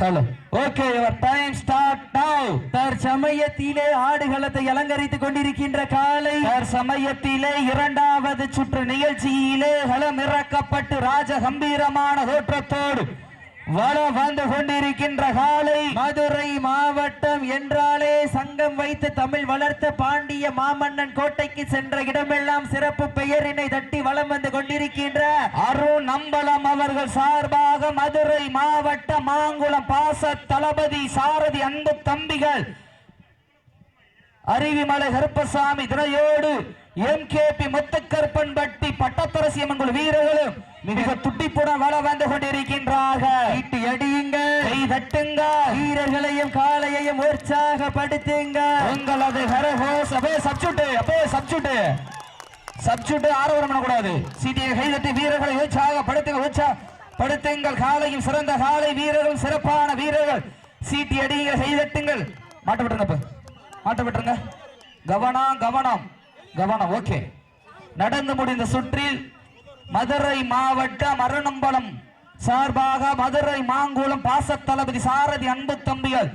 Hello okay your time start now தற்சமயத்திலே ஆடுகளத்தை அலங்கரித்துக் கொண்டிருக்கின்ற காலை. சமயத்திலே இரண்டாவது சுற்று நிகழ்ச்சியிலே களம் இறக்கப்பட்டு ராஜ கம்பீரமான தோற்றத்தோடு வளம் வந்து கொண்டிருக்கின்ற காலை மதுரை மாவட்டம் என்றாலே சங்கம் வைத்து தமிழ் வளர்த்த பாண்டிய மாமன்னன் கோட்டைக்கு சென்ற இடமெல்லாம் சிறப்பு பெயரினை தட்டி வலம் வந்து கொண்டிருக்கின்ற அருண் அம்பலம் அவர்கள் சார்பாக மதுரை மாவட்ட மாங்குளம் பாச தளபதி சாரதி அன்பு தம்பிகள் அருவிமலை கருப்பசாமி துணையோடு M K P Muthukaruppanpatti Pattatharasi Amman வீரர்களும் மிக துட்டிப்புடன் வள வந்து கொண்டிருக்கின்றார் தட்டுங்க. வீரர்களையும் காளையையும் உற்சாகப்படுத்துங்க உங்களது ஹரஹோஸ் அப்படியே சப்சுட்டு அப்பே சப்சுட்டு. சப்சுட்டு ஆரோரம் பண்ணக்கூடாது சீட்டியை கைதட்டி வீரர்களை உற்சாகப்படுத்துங்க உற்சாகப்படுத்துங்கள் காலையும் சிறந்த காலை வீரர்கள் சிறப்பான வீரர்கள். சீட்டி அடிங்க கை தட்டுங்கள் மாட்ட விட்டுருங்க. கவனம் கவனம். கவனம் ஓகே. நடந்து முடிந்த சுற்றில் மதுரை மாவட்டம் அருணம்பலம் சார்பாக மதுரை மாங்குளம் பாசத்தளபதி சாரதி அன்பு தம்பிகள்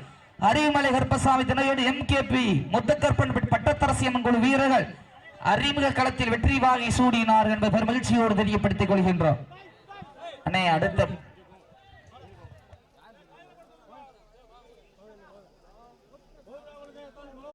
Arivumalai Karuppasamy திணையோடு M K P Muthakarpan Pattatharasi Amman குழு வீரர்கள் அறிமுக களத்தில் வெற்றி வாகி சூடினார் என்பது மகிழ்ச்சியோடு தெரியப்படுத்திக் கொள்கின்றோம். அண்ணே அடுத்த